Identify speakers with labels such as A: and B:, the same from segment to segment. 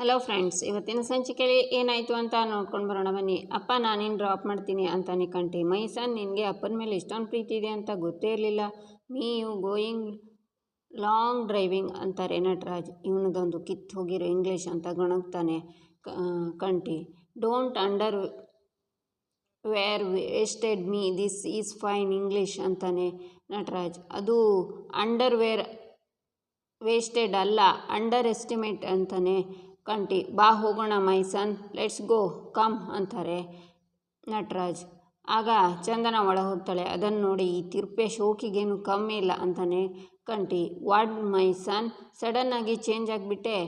A: Hello friends ಇವತ್ತಿನ ಸಂಚಿಕೆಯಲ್ಲಿ ಏನಾಯಿತು ಅಂತ ನೋಡ್ಕೊಂಡು ಬರೋಣ ಬನ್ನಿ. ಅಪ್ಪ, ನಾನೇನು ಡ್ರಾಪ್ ಮಾಡ್ತೀನಿ ಅಂತಾನೆ ಕಂಟಿ ಮೈಸನ್ ನಿನಗೆ ಅಪ್ಪನ ಮೇಲೆ ಇಷ್ಟೊಂದು ಪ್ರೀತಿ ಇದೆ ಅಂತ ಗೊತ್ತೇ ಇರಲಿಲ್ಲ. Me you going long driving ಅಂತಾರೆ ನಟರಾಜ್. ಇವನದೊಂದು ಕಿತ್ತು ಹೋಗಿರೋ ಇಂಗ್ಲೀಷ್ ಅಂತ ಗೊಣಗ್ತಾನೆ Kanti. Don't underwear wasted me this is fine English ಅಂತಾನೆ ನಟರಾಜ್. ಅದು ಅಂಡರ್ ವೇರ್ ವೇಸ್ಟೆಡ್ ಅಲ್ಲ ಅಂಡರ್ ಎಸ್ಟಿಮೇಟ್ ಅಂತಾನೆ ಕಂಟಿ, ಬಾ ಹೋಗೋಣ ಮೈಸನ್ ಲೆಟ್ಸ್ ಗೋ, ಕಮ್ ಅಂತಾರೆ ನಟರಾಜ್. ಆಗ ಚಂದನ ಒಳ ಹೋಗ್ತಾಳೆ. ಅದನ್ನು ನೋಡಿ ಈ ತಿರ್ಪೆ ಶೋಕಿಗೇನು ಕಮ್ಮಿ ಇಲ್ಲ ಅಂತಾನೆ ಕಂಟಿ. ವಾಡ್ ಮೈ ಸನ್ ಸಡನ್ನಾಗಿ ಚೇಂಜ್ ಆಗಿಬಿಟ್ಟೆ.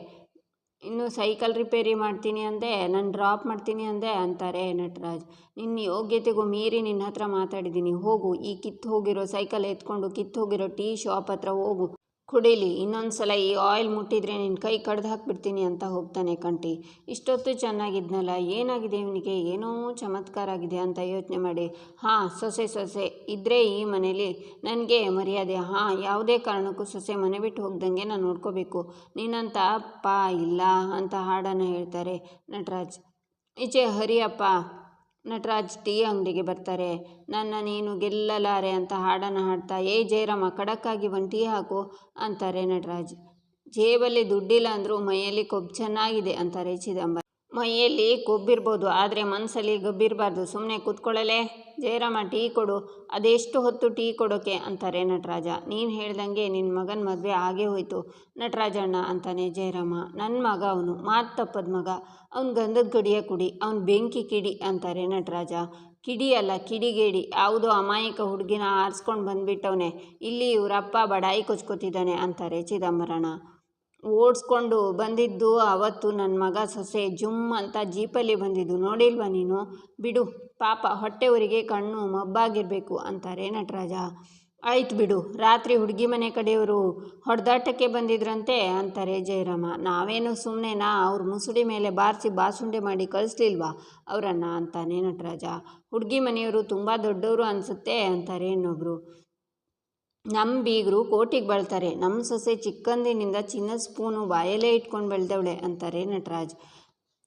A: ಇನ್ನು ಸೈಕಲ್ ರಿಪೇರಿ ಮಾಡ್ತೀನಿ ಅಂದೆ, ನಾನು ಡ್ರಾಪ್ ಮಾಡ್ತೀನಿ ಅಂದೆ ಅಂತಾರೆ ನಟರಾಜ್. ನಿನ್ನ ಯೋಗ್ಯತೆಗೂ ಮೀರಿ ನಿನ್ನ ಹತ್ರ ಮಾತಾಡಿದ್ದೀನಿ. ಹೋಗು, ಈ ಕಿತ್ತು ಹೋಗಿರೋ, ಸೈಕಲ್ ಎತ್ಕೊಂಡು ಕಿತ್ತು ಹೋಗಿರೋ ಟೀ ಶಾಪ್ ಹತ್ರ ಹೋಗು. ಕುಡೀಲಿ, ಇನ್ನೊಂದು ಸಲ ಈ ಆಯಿಲ್ ಮುಟ್ಟಿದ್ರೆ ನಿನ್ನ ಕೈ ಕಡ್ದು ಹಾಕಿಬಿಡ್ತೀನಿ ಅಂತ ಹೋಗ್ತಾನೆ ಕಂಟಿ. ಇಷ್ಟೊತ್ತು ಚೆನ್ನಾಗಿದ್ನಲ್ಲ, ಏನಾಗಿದೆ ಇವನಿಗೆ? ಏನೋ ಚಮತ್ಕಾರ ಆಗಿದೆ ಅಂತ ಯೋಚನೆ ಮಾಡಿ. ಹಾಂ, ಸೊಸೆ ಸೊಸೆ ಇದ್ದರೆ ಈ ಮನೇಲಿ ನನಗೆ ಮರ್ಯಾದೆ. ಹಾಂ, ಯಾವುದೇ ಕಾರಣಕ್ಕೂ ಸೊಸೆ ಮನೆ ಬಿಟ್ಟು ಹೋಗ್ದಂಗೆ ನಾನು ನೋಡ್ಕೋಬೇಕು. ನೀನಂತ ಅಪ್ಪ ಇಲ್ಲ ಅಂತ ಹಾಡನ್ನು ಹೇಳ್ತಾರೆ ನಟರಾಜ್. ಈಚೆ ಹರಿಯಪ್ಪ. ನಟರಾಜ್ ಟೀ ಅಂಗಡಿಗೆ ಬರ್ತಾರೆ. ನನ್ನ ನೀನು ಗೆಲ್ಲಲಾರೆ ಅಂತ ಹಾಡನ್ನು ಹಾಡ್ತಾ, ಏ ಜಯರಾಮ, ಖಡಕ್ಕಾಗಿ ಒಂದು ಟೀ ಹಾಕು ಅಂತಾರೆ ನಟರಾಜ್. ಜೇಬಲ್ಲಿ ದುಡ್ಡಿಲ್ಲ ಅಂದರೂ ಮೈಯಲ್ಲಿ ಕೊಬ್ಬು ಚೆನ್ನಾಗಿದೆ ಅಂತಾರೆ ಚಿದಂಬರ. ಮೈಯಲ್ಲಿ ಕೊಬ್ಬಿರ್ಬೋದು ಆದರೆ ಮನಸ್ಸಲ್ಲಿ ಗಬ್ಬಿರಬಾರ್ದು. ಸುಮ್ಮನೆ ಕೂತ್ಕೊಳ್ಳಲೇ? ಜಯರಾಮ, ಟೀ ಕೊಡು. ಅದೆಷ್ಟು ಹೊತ್ತು ಟೀ ಕೊಡೋಕೆ? ಅಂತಾರೆ ನಟರಾಜ. ನೀನು ಹೇಳ್ದಂಗೆ ನಿನ್ನ ಮಗನ ಮದುವೆ ಆಗೇ ಹೋಯಿತು. ನಟರಾಜಣ್ಣ ಅಂತಾನೆ ಜಯರಾಮ. ನನ್ನ ಮಗ ಅವನು. ಮಾತು ತಪ್ಪದ ಮಗ. ಅವ್ನು ಗಂಧದ ಗಡಿಯ ಕುಡಿ. ಅವ್ನು ಬೆಂಕಿ ಕಿಡಿ ಅಂತಾರೆ ನಟರಾಜ. ಕಿಡಿ ಅಲ್ಲ, ಕಿಡಿಗೇಡಿ. ಯಾವುದೋ ಅಮಾಯಕ ಹುಡುಗಿನ ಆರಿಸ್ಕೊಂಡು ಬಂದ್ಬಿಟ್ಟವನೆ. ಇಲ್ಲಿ ಇವರಪ್ಪ ಬಡಾಯಿ ಕೊಚ್ಕೋತಿದ್ದಾನೆ ಅಂತಾರೆ ಚಿದಂಬರಣ ಓಡಿಸ್ಕೊಂಡು ಬಂದಿದ್ದು ಅವತ್ತು ನನ್ನ ಮಗ ಸೊಸೆ ಜುಮ್ ಅಂತ ಜೀಪಲ್ಲಿ ಬಂದಿದ್ದು. ನೋಡಿಲ್ವಾ ನೀನು? ಬಿಡು, ಪಾಪ ಹೊಟ್ಟೆವರಿಗೆ ಕಣ್ಣು ಮಬ್ಬಾಗಿರಬೇಕು ಅಂತಾರೆ ನಟರಾಜ. ಆಯ್ತು ಬಿಡು, ರಾತ್ರಿ ಹುಡುಗಿ ಮನೆ ಕಡೆಯವರು ಹೊಡೆದಾಟಕ್ಕೆ ಬಂದಿದ್ರಂತೆ ಅಂತಾರೆ ಜಯರಾಮ. ನಾವೇನು ಸುಮ್ಮನೆನಾ ಅವ್ರ ಮುಸುಡಿ ಮೇಲೆ ಬಾರಿಸಿ ಬಾಸುಂಡೆ ಮಾಡಿ ಕಳಿಸ್ಲಿಲ್ವಾ ಅವರನ್ನ ಅಂತಾನೆ ನಟರಾಜ. ಹುಡುಗಿ ಮನೆಯವರು ತುಂಬ ದೊಡ್ಡವರು ಅನಿಸುತ್ತೆ ಅಂತಾರೆ ಇನ್ನೊಬ್ಬರು ನಮ್ಮ ಬೀಗರು ಕೋಟಿಗೆ ಬಳ್ತಾರೆ. ನಮ್ಮ ಸೊಸೆ ಚಿಕ್ಕಂದಿನಿಂದ ಚಿನ್ನ ಸ್ಪೂನು ಬಾಯಲ್ಲೇ ಇಟ್ಕೊಂಡು ಬೆಳೆದವಳೆ ಅಂತಾರೆ ನಟರಾಜ್.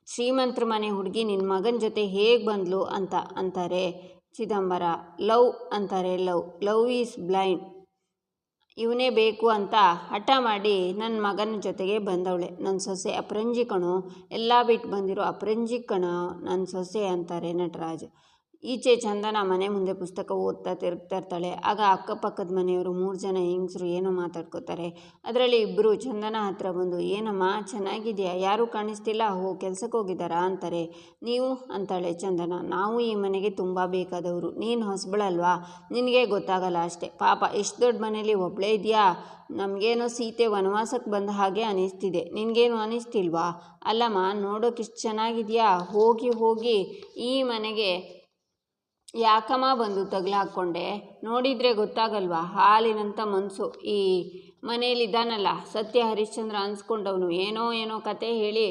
A: ಶ್ರೀಮಂತರ ಮನೆ ಹುಡುಗಿ ನಿನ್ನ ಮಗನ ಜೊತೆ ಹೇಗೆ ಬಂದ್ಲು ಅಂತ ಅಂತಾರೆ ಚಿದಂಬರ. ಲವ್ ಅಂತಾರೆ ಲವ್. Love is blind. ಇವನೇ ಬೇಕು ಅಂತ ಹಠ ಮಾಡಿ ನನ್ನ ಮಗನ ಜೊತೆಗೆ ಬಂದವಳೆ. ನನ್ನ ಸೊಸೆ ಅಪರಂಜಿ ಕಣೋ. ಎಲ್ಲ ಬಿಟ್ಟು ಬಂದಿರೋ ಅಪರಂಜಿ ಕಣ ನನ್ನ ಸೊಸೆ ಅಂತಾರೆ ನಟರಾಜ್. ಈಚೆ ಚಂದನ ಮನೆ ಮುಂದೆ ಪುಸ್ತಕ ಓದ್ತಾ ತಿರುಗ್ತಾ ಇರ್ತಾಳೆ. ಆಗ ಅಕ್ಕಪಕ್ಕದ ಮನೆಯವರು ಮೂರು ಜನ ಹೆಂಗಸರು ಏನೋ ಮಾತಾಡ್ಕೋತಾರೆ. ಅದರಲ್ಲಿ ಇಬ್ಬರು ಚಂದನ ಹತ್ರ ಬಂದು, ಏನಮ್ಮ, ಚೆನ್ನಾಗಿದೆಯಾ? ಯಾರೂ ಕಾಣಿಸ್ತಿಲ್ಲ? ಹೋ ಕೆಲ್ಸಕ್ಕೆ ಹೋಗಿದ್ದಾರಾ? ಅಂತಾರೆ. ನೀವು? ಅಂತಾಳೆ ಚಂದನ. ನಾವು ಈ ಮನೆಗೆ ತುಂಬ ಬೇಕಾದವರು. ನೀನು ಹೊಸಬಳಲ್ವಾ ನಿನಗೆ ಗೊತ್ತಾಗಲ್ಲ ಅಷ್ಟೇ. ಪಾಪ, ಎಷ್ಟು ದೊಡ್ಡ ಮನೇಲಿ ಒಬ್ಬಳೇ ಇದೆಯಾ? ನಮಗೇನೋ ಸೀತೆ ವನವಾಸಕ್ಕೆ ಬಂದ ಹಾಗೆ ಅನಿಸ್ತಿದೆ. ನಿನಗೇನು ಅನಿಸ್ತಿಲ್ವಾ? ಅಲ್ಲಮ್ಮ, ನೋಡೋಕೆ ಇಷ್ಟು ಚೆನ್ನಾಗಿದೆಯಾ? ಹೋಗಿ ಹೋಗಿ ಈ ಮನೆಗೆ ಯಾಕಮ್ಮ ಬಂದು ತಗ್ಲು ಹಾಕ್ಕೊಂಡೆ? ನೋಡಿದರೆ ಗೊತ್ತಾಗಲ್ವಾ? ಹಾಲಿನಂಥ ಮನಸ್ಸು ಈ ಮನೇಲಿದ್ದಾನಲ್ಲ ಸತ್ಯ ಹರಿಶ್ಚಂದ್ರ ಅನ್ಸ್ಕೊಂಡವನು. ಏನೋ ಏನೋ ಕತೆ ಹೇಳಿ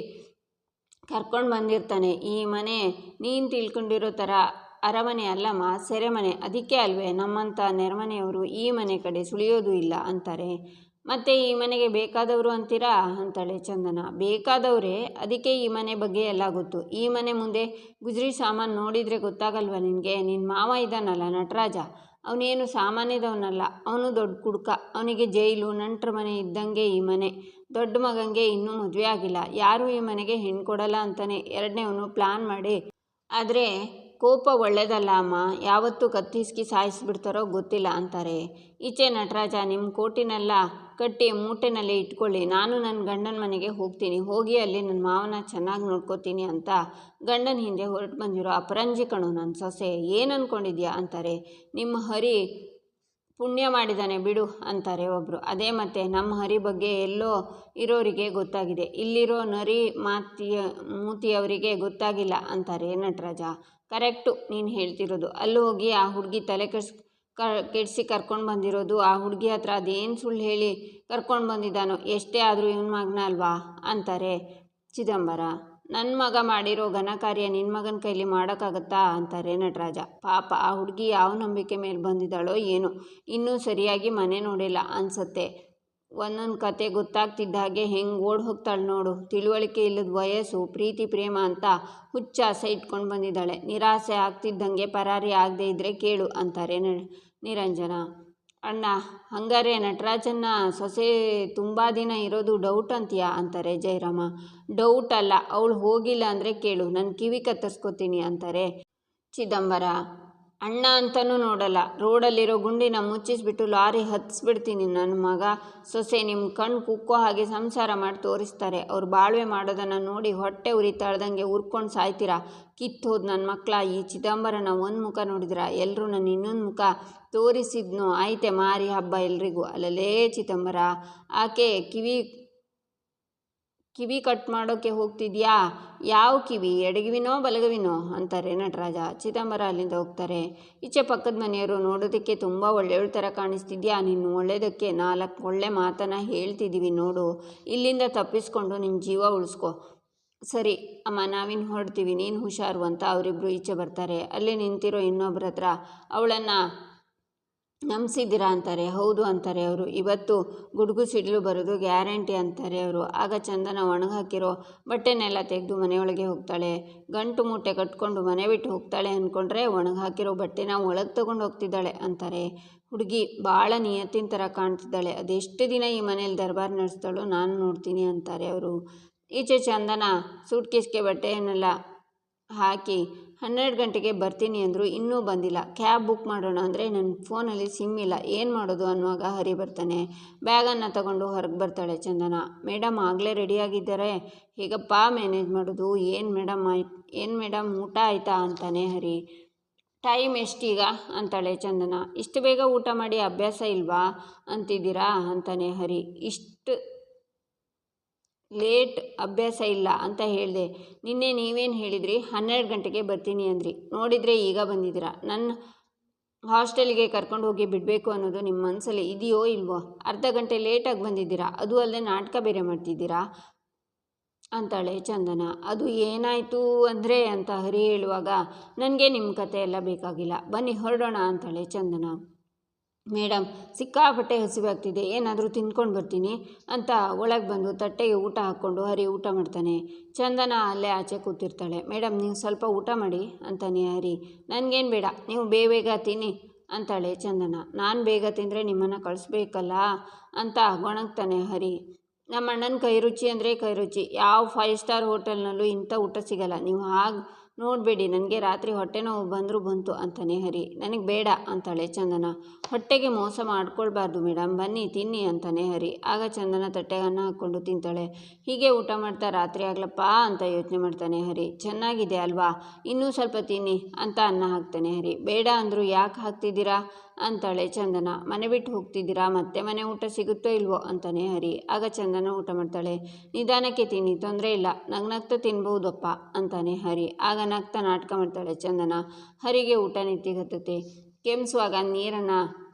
A: ಕರ್ಕೊಂಡು ಬಂದಿರ್ತಾನೆ. ಈ ಮನೆ ನೀನು ತಿಳ್ಕೊಂಡಿರೋ ಥರ ಅರಮನೆ ಅಲ್ಲಮ್ಮ, ಸೆರೆಮನೆ. ಅದಕ್ಕೆ ಅಲ್ವೇ ನಮ್ಮಂಥ ನೆರೆಮನೆಯವರು ಈ ಮನೆ ಕಡೆ ಸುಳಿಯೋದು ಇಲ್ಲ ಅಂತಾರೆ. ಮತ್ತು ಈ ಮನೆಗೆ ಬೇಕಾದವರು ಅಂತೀರಾ? ಅಂತಾಳೆ ಚಂದನ. ಬೇಕಾದವರೇ? ಅದಕ್ಕೆ ಈ ಮನೆ ಬಗ್ಗೆ ಎಲ್ಲ ಗೊತ್ತು. ಈ ಮನೆ ಮುಂದೆ ಗುಜರಿ ಸಾಮಾನು ನೋಡಿದರೆ ಗೊತ್ತಾಗಲ್ವ ನಿನಗೆ? ನಿನ್ನ ಮಾವ ಇದ್ದಾನಲ್ಲ ನಟರಾಜ. ಅವನೇನು ಸಾಮಾನ್ಯದವನಲ್ಲ. ಅವನು ದೊಡ್ಡ ಕುಡ್ಕ. ಅವನಿಗೆ ಜೈಲು, ನಂಟ್ರ ಮನೆ ಇದ್ದಂಗೆ ಈ ಮನೆ. ದೊಡ್ಡ ಮಗಂಗೆ ಇನ್ನೂ ಮದುವೆ ಆಗಿಲ್ಲ. ಯಾರೂ ಈ ಮನೆಗೆ ಹೆಣ್ಣು ಕೊಡಲ್ಲ ಅಂತಾನೆ. ಎರಡನೇವನು ಪ್ಲ್ಯಾನ್ ಮಾಡಿ ಆದರೆ ಕೋಪ ಒಳ್ಳೇದಲ್ಲ ಅಮ್ಮ. ಯಾವತ್ತೂ ಕತ್ತಿಸ್ಕಿ ಸಾಯಿಸಿಬಿಡ್ತಾರೋ ಗೊತ್ತಿಲ್ಲ ಅಂತಾರೆ. ಈಚೆ ನಟರಾಜ ನಿಮ್ಮ ಕೋಟಿನೆಲ್ಲ ಕಟ್ಟಿ ಮೂಟೆನಲ್ಲಿ ಇಟ್ಕೊಳ್ಳಿ. ನಾನು ನನ್ನ ಗಂಡನ ಮನೆಗೆ ಹೋಗ್ತೀನಿ. ಹೋಗಿ ಅಲ್ಲಿ ನನ್ನ ಮಾವನ ಚೆನ್ನಾಗಿ ನೋಡ್ಕೋತೀನಿ ಅಂತ ಗಂಡನ ಹಿಂದೆ ಹೊರಟು ಬಂದಿರೋ ಅಪರಂಜಿ ಕಣು ನನ್ನ ಸೊಸೆ. ಏನು ಅಂದ್ಕೊಂಡಿದ್ಯಾ ಅಂತಾರೆ. ನಿಮ್ಮ ಹರಿ ಪುಣ್ಯ ಮಾಡಿದ್ದಾನೆ ಬಿಡು ಅಂತಾರೆ ಒಬ್ಬರು ಅದೇ ಮತ್ತೆ ನಮ್ಮ ಹರಿ ಬಗ್ಗೆ ಎಲ್ಲೋ ಇರೋರಿಗೆ ಗೊತ್ತಾಗಿದೆ. ಇಲ್ಲಿರೋ ನರಿ ಮಾತಿಯ, ಮೂತಿಯವರಿಗೆ ಗೊತ್ತಾಗಿಲ್ಲ ಅಂತಾರೆ. ನಟರಾಜ ಕರೆಕ್ಟು ನೀನು ಹೇಳ್ತಿರೋದು. ಅಲ್ಲಿ ಹೋಗಿ ಆ ಹುಡುಗಿ ತಲೆ ಕೆಡ್ಸ್, ಕ, ಕೆಡಿಸಿ ಕರ್ಕೊಂಡು ಬಂದಿರೋದು. ಆ ಹುಡುಗಿ ಹತ್ರ ಅದೇನು ಸುಳ್ಳು ಹೇಳಿ ಕರ್ಕೊಂಡು ಬಂದಿದ್ದಾನೋ? ಎಷ್ಟೇ ಆದರೂ ಇವನ ಮಗನ ಅಲ್ವಾ? ಅಂತಾರೆ ಚಿದಂಬರ. ನನ್ನ ಮಗ ಮಾಡಿರೋ ಘನ ಕಾರ್ಯ ನಿನ್ನ ಮಗನ ಕೈಲಿ ಮಾಡೋಕ್ಕಾಗತ್ತಾ? ಅಂತಾರೆ ನಟರಾಜ. ಪಾಪ, ಆ ಹುಡುಗಿ ಯಾವ ನಂಬಿಕೆ ಮೇಲೆ ಬಂದಿದ್ದಾಳೋ ಏನೋ. ಇನ್ನೂ ಸರಿಯಾಗಿ ಮನೆ ನೋಡಿಲ್ಲ ಅನ್ಸತ್ತೆ. ಒಂದೊಂದು ಕತೆ ಗೊತ್ತಾಗ್ತಿದ್ದ ಹಾಗೆ ಹೆಂಗೆ ಓಡ್ ಹೋಗ್ತಾಳೆ ನೋಡು. ತಿಳುವಳಿಕೆ ಇಲ್ಲದ ವಯಸ್ಸು, ಪ್ರೀತಿ, ಪ್ರೇಮ ಅಂತ ಹುಚ್ಚ ಆಸೆ ಇಟ್ಕೊಂಡು ಬಂದಿದ್ದಾಳೆ. ನಿರಾಸೆ ಆಗ್ತಿದ್ದಂಗೆ ಪರಾರಿ ಆಗದೆ ಇದ್ದರೆ ಕೇಳು, ಅಂತಾರೆ ನಿರಂಜನ. ಅಣ್ಣ, ಹಂಗಾರೆ ನಟರಾಜನ್ನ ಸೊಸೆ ತುಂಬ ದಿನ ಇರೋದು ಡೌಟ್ ಅಂತೀಯಾ? ಅಂತಾರೆ ಜಯರಾಮ. ಡೌಟ್ ಅಲ್ಲ, ಅವಳು ಹೋಗಿಲ್ಲ ಅಂದರೆ ಕೇಳು, ನಾನು ಕಿವಿ ಕತ್ತರಿಸ್ಕೊತೀನಿ ಅಂತಾರೆ ಚಿದಂಬರ. ಅಣ್ಣ ಅಂತಲೂ ನೋಡಲ್ಲ. ರೋಡಲ್ಲಿರೋ ಗುಂಡಿನ ಮುಚ್ಚಿಸ್ಬಿಟ್ಟು ಲಾರಿ ಹತ್ತಿಸ್ಬಿಡ್ತೀನಿ ನನ್ನ ಮಗ ಸೊಸೆ ನಿಮ್ಮ ಕಣ್ಣು ಕುಕ್ಕೋ ಹಾಗೆ ಸಂಸಾರ ಮಾಡಿ ತೋರಿಸ್ತಾರೆ. ಅವ್ರು ಬಾಳ್ವೆ ಮಾಡೋದನ್ನು ನೋಡಿ ಹೊಟ್ಟೆ ಉರಿತಾಳ್ದಂಗೆ ಉರ್ಕೊಂಡು ಸಾಯ್ತೀರಾ? ಕಿತ್ತೋದು ನನ್ನ ಮಕ್ಕಳ ಈ ಚಿದಂಬರನ ಒಂದು ಮುಖ ನೋಡಿದ್ರ? ಎಲ್ಲರೂ ನನ್ನ ಇನ್ನೊಂದು ಮುಖ ತೋರಿಸಿದ್ನು? ಆಯ್ತೆ ಮಾರಿ ಹಬ್ಬ ಎಲ್ರಿಗೂ. ಅಲ್ಲಲೇ ಚಿದಂಬರ. ಆಕೆ ಕಿವಿ ಕಿವಿ ಕಟ್ ಮಾಡೋಕ್ಕೆ ಹೋಗ್ತಿದ್ಯಾ? ಯಾವ ಕಿವಿ? ಎಡಗಿವಿನೋ, ಬಲಗವಿನೋ? ಅಂತಾರೆ ನಟರಾಜ. ಚಿದಂಬರ ಅಲ್ಲಿಂದ ಹೋಗ್ತಾರೆ. ಈಚೆ ಪಕ್ಕದ ಮನೆಯವರು ನೋಡೋದಕ್ಕೆ ತುಂಬ ಒಳ್ಳೆಯವಳ ಥರ ಕಾಣಿಸ್ತಿದ್ಯಾ? ನೀನು ಒಳ್ಳೆಯದಕ್ಕೆ ನಾಲ್ಕು ಒಳ್ಳೆ ಮಾತನ್ನು ಹೇಳ್ತಿದ್ದೀವಿ ನೋಡು. ಇಲ್ಲಿಂದ ತಪ್ಪಿಸ್ಕೊಂಡು ನಿನ್ನ ಜೀವ ಉಳಿಸ್ಕೊ. ಸರಿ, ಅಮ್ಮ ನಾವಿನ್ನು ಹೊರಡ್ತೀವಿ. ನೀನು ಹುಷಾರು ಅಂತ ಅವರಿಬ್ಬರು ಈಚೆ ಬರ್ತಾರೆ. ಅಲ್ಲಿ ನಿಂತಿರೋ ಇನ್ನೊಬ್ಬರ ಹತ್ರ ಅವಳನ್ನು ನಂಬಿಸಿದ್ದೀರಾ ಅಂತಾರೆ, ಹೌದು ಅಂತಾರೆ ಅವರು. ಇವತ್ತು ಗುಡುಗು ಸಿಡಿಲು ಬರೋದು ಗ್ಯಾರಂಟಿ ಅಂತಾರೆ ಅವರು. ಆಗ ಚಂದನ ಒಣಗಾಕಿರೋ ಬಟ್ಟೆನೆಲ್ಲ ತೆಗೆದು ಮನೆಯೊಳಗೆ ಹೋಗ್ತಾಳೆ. ಗಂಟು ಮೂಟೆ ಕಟ್ಕೊಂಡು ಮನೆ ಬಿಟ್ಟು ಹೋಗ್ತಾಳೆ ಅಂದ್ಕೊಂಡ್ರೆ ಒಣಗಾಕಿರೋ ಬಟ್ಟೆನ ಒಳಗೆ ತಗೊಂಡು ಹೋಗ್ತಿದ್ದಾಳೆ ಅಂತಾರೆ. ಹುಡುಗಿ ಭಾಳ ನಿಯತ್ತಿನ ಥರ ಕಾಣ್ತಿದ್ದಾಳೆ. ಅದೆಷ್ಟು ದಿನ ಈ ಮನೇಲಿ ದರ್ಬಾರ್ ನಡೆಸ್ತಾಳೋ ನಾನು ನೋಡ್ತೀನಿ ಅಂತಾರೆ ಅವರು. ಈಚೆ ಚಂದನ ಸೂಟ್ಕೇಸ್ಗೆ ಬಟ್ಟೆಯನ್ನೆಲ್ಲ ಹಾಕಿ ಹನ್ನೆರಡು ಗಂಟೆಗೆ ಬರ್ತೀನಿ ಅಂದರು ಇನ್ನೂ ಬಂದಿಲ್ಲ. ಕ್ಯಾಬ್ ಬುಕ್ ಮಾಡೋಣ ಅಂದರೆ ನನ್ನ ಫೋನಲ್ಲಿ ಸಿಮ್ ಇಲ್ಲ. ಏನು ಮಾಡೋದು ಅನ್ನುವಾಗ ಹರಿ ಬರ್ತಾನೆ. ಬ್ಯಾಗನ್ನು ತಗೊಂಡು ಹೊರಗೆ ಬರ್ತಾಳೆ ಚಂದನ. ಮೇಡಮ್ ಆಗಲೇ ರೆಡಿಯಾಗಿದ್ದಾರೆ ಹೇಗಪ್ಪ ಮ್ಯಾನೇಜ್ ಮಾಡೋದು? ಏನು ಮೇಡಮ್ ಆಯ್ತು ಏನು ಮೇಡಮ್ ಊಟ ಆಯಿತಾ? ಅಂತಾನೆ ಹರಿ. ಟೈಮ್ ಎಷ್ಟೀಗ? ಅಂತಾಳೆ ಚಂದನ. ಇಷ್ಟು ಬೇಗ ಊಟ ಮಾಡಿ ಅಭ್ಯಾಸ ಇಲ್ವಾ? ಅಂತಿದ್ದೀರಾ? ಅಂತಾನೆ ಹರಿ. ಇಷ್ಟು ಲೇಟ್ ಅಭ್ಯಾಸ ಇಲ್ಲ ಅಂತ ಹೇಳಿದೆ. ನಿನ್ನೆ ನೀವೇನು ಹೇಳಿದ್ರಿ? ಹನ್ನೆರಡು ಗಂಟೆಗೆ ಬರ್ತೀನಿ ಅಂದ್ರಿ. ನೋಡಿದರೆ ಈಗ ಬಂದಿದ್ದೀರಾ? ನನ್ನ ಹಾಸ್ಟೆಲ್ಗೆ ಕರ್ಕೊಂಡು ಹೋಗಿ ಬಿಡಬೇಕು ಅನ್ನೋದು ನಿಮ್ಮ ಮನಸ್ಸಲ್ಲಿ ಇದೆಯೋ ಇಲ್ವೋ? ಅರ್ಧ ಗಂಟೆ ಲೇಟಾಗಿ ಬಂದಿದ್ದೀರಾ? ಅದು ಅಲ್ಲದೆ ನಾಟಕ ಬೇರೆ ಮಾಡ್ತಿದ್ದೀರಾ? ಅಂತಾಳೆ ಚಂದನ. ಅದು ಏನಾಯಿತು ಅಂದರೆ ಅಂತ ಹರಿ ಹೇಳುವಾಗ ನನಗೆ ನಿಮ್ಮ ಕತೆ ಎಲ್ಲ ಬೇಕಾಗಿಲ್ಲ. ಬನ್ನಿ ಹೊರಡೋಣ ಅಂತಾಳೆ ಚಂದನ. ಮೇಡಮ್ ಸಿಕ್ಕಾಪಟ್ಟೆ ಹಸಿವಾಗ್ತಿದೆ, ಏನಾದರೂ ತಿಂದ್ಕೊಂಡು ಬರ್ತೀನಿ ಅಂತ ಒಳಗೆ ಬಂದು ತಟ್ಟೆಗೆ ಊಟ ಹಾಕ್ಕೊಂಡು ಹರಿ ಊಟ ಮಾಡ್ತಾನೆ. ಚಂದನ ಅಲ್ಲೇ ಆಚೆ ಕೂತಿರ್ತಾಳೆ. ಮೇಡಮ್ ನೀವು ಸ್ವಲ್ಪ ಊಟ ಮಾಡಿ ಅಂತಾನೆ ಹರಿ. ನನಗೇನು ಬೇಡ, ನೀವು ಬೇಗ ತಿನ್ನಿ ಅಂತಾಳೆ ಚಂದನ. ನಾನು ಬೇಗ ತಿಂದರೆ ನಿಮ್ಮನ್ನು ಕಳಿಸ್ಬೇಕಲ್ಲ ಅಂತ ಗೊಣಗ್ತಾನೆ ಹರಿ. ನಮ್ಮ ಅಣ್ಣನ ಕೈ ರುಚಿ ಅಂದರೆ ಕೈ ರುಚಿ. ಯಾವ ಫೈವ್ ಸ್ಟಾರ್ ಹೋಟೆಲ್ನಲ್ಲೂ ಇಂಥ ಊಟ ಸಿಗಲ್ಲ. ನೀವು ಹಾಗೆ ನೋಡಬೇಡಿ, ನನಗೆ ರಾತ್ರಿ ಹೊಟ್ಟೆ ನೋವು ಬಂದರೂ ಬಂತು ಅಂತಾನೆ ಹರಿ. ನನಗೆ ಬೇಡ ಅಂತಾಳೆ ಚಂದನ. ಹೊಟ್ಟೆಗೆ ಮೋಸ ಮಾಡ್ಕೊಳ್ಬಾರ್ದು ಮೇಡಮ್ ಬನ್ನಿ ತಿನ್ನಿ ಅಂತಾನೆ ಹರಿ. ಆಗ ಚಂದನ ತಟ್ಟೆಗೆ ಅನ್ನ ಹಾಕ್ಕೊಂಡು ತಿಂತಾಳೆ. ಹೀಗೆ ಊಟ ಮಾಡ್ತಾ ರಾತ್ರಿ ಆಗ್ಲಪ್ಪ ಅಂತ ಯೋಚನೆ ಮಾಡ್ತಾನೆ ಹರಿ. ಚೆನ್ನಾಗಿದೆ ಅಲ್ವಾ? ಇನ್ನೂ ಸ್ವಲ್ಪ ತಿನ್ನಿ ಅಂತ ಅನ್ನ ಹಾಕ್ತಾನೆ ಹರಿ. ಬೇಡ ಅಂದರು ಯಾಕೆ ಹಾಕ್ತಿದ್ದೀರಾ? ಅಂತಾಳೆ ಚಂದನ. ಮನೆ ಬಿಟ್ಟು ಹೋಗ್ತಿದ್ದೀರಾ? ಮತ್ತೆ ಮನೆ ಊಟ ಸಿಗುತ್ತೋ ಇಲ್ವೋ? ಅಂತಾನೆ ಹರಿ. ಆಗ ಚಂದನ ಊಟ ಮಾಡ್ತಾಳೆ. ನಿಧಾನಕ್ಕೆ ತಿನ್ನಿ, ತೊಂದರೆ ಇಲ್ಲ. ನಗ್ನಗ್ತಾ ತಿನ್ಬಹುದಪ್ಪ? ಅಂತಾನೆ ಹರಿ. ಆಗ ನಗ್ತಾ ನಾಟಕ ಮಾಡ್ತಾಳೆ ಚಂದನ. ಹರಿಗೆ ಊಟ ನಿಂತಿಗತ್ತತೆ ಕೆಮ್ಸುವಾಗ ನೀರನ್ನು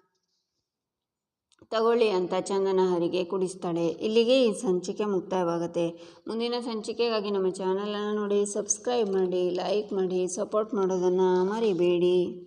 A: ತಗೊಳ್ಳಿ ಅಂತ ಚಂದನ ಹರಿಗೆ ಕುಡಿಸ್ತಾಳೆ. ಇಲ್ಲಿಗೆ ಈ ಸಂಚಿಕೆ ಮುಕ್ತಾಯವಾಗುತ್ತೆ. ಮುಂದಿನ ಸಂಚಿಕೆಗಾಗಿ ನಮ್ಮ ಚಾನಲನ್ನು ನೋಡಿ, ಸಬ್ಸ್ಕ್ರೈಬ್ ಮಾಡಿ, ಲೈಕ್ ಮಾಡಿ, ಸಪೋರ್ಟ್ ಮಾಡೋದನ್ನು ಮರಿಬೇಡಿ.